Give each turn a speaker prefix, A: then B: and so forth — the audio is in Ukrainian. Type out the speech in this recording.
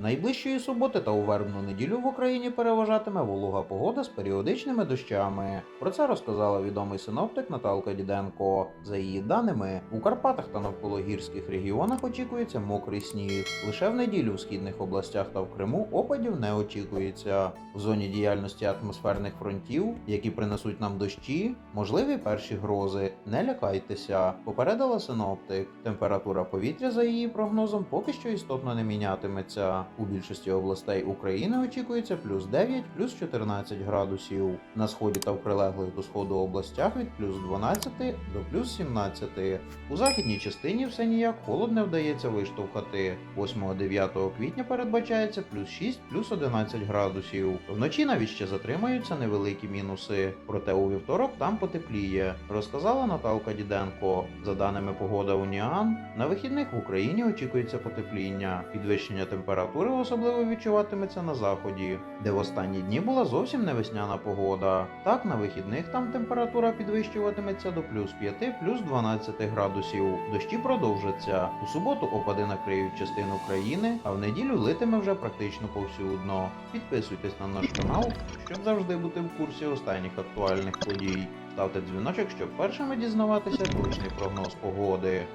A: Найближчої суботи та у вербну неділю в Україні переважатиме волога погода з періодичними дощами. Про це розказала відомий синоптик Наталка Діденко. За її даними, у Карпатах та навкологірських регіонах очікується мокрий сніг. Лише в неділю в східних областях та в Криму опадів не очікується. В зоні діяльності атмосферних фронтів, які принесуть нам дощі, можливі перші грози. Не лякайтеся, попередила синоптик. Температура повітря за її прогнозом поки що істотно не мінятиметься. У більшості областей України очікується плюс 9, плюс 14 градусів. На сході та в прилеглих до сходу областях від плюс 12 до плюс 17. У західній частині все ніяк холод не вдається виштовхати. 8-9 квітня передбачається плюс 6, плюс 11 градусів. Вночі навіть ще затримаються невеликі мінуси. Проте у вівторок там потепліє, розказала Наталка Діденко. За даними погода Уніан, на вихідних в Україні очікується потепління. Підвищення температури особливо відчуватиметься на заході, де в останні дні була зовсім не весняна погода. Так, на вихідних там температура підвищуватиметься до плюс 5, плюс 12 градусів. Дощі продовжаться. У суботу опади накриють частину країни, а в неділю литиме вже практично повсюдно. Підписуйтесь на наш канал, щоб завжди бути в курсі останніх актуальних подій. Ставте дзвіночок, щоб першими дізнаватися точний прогноз погоди.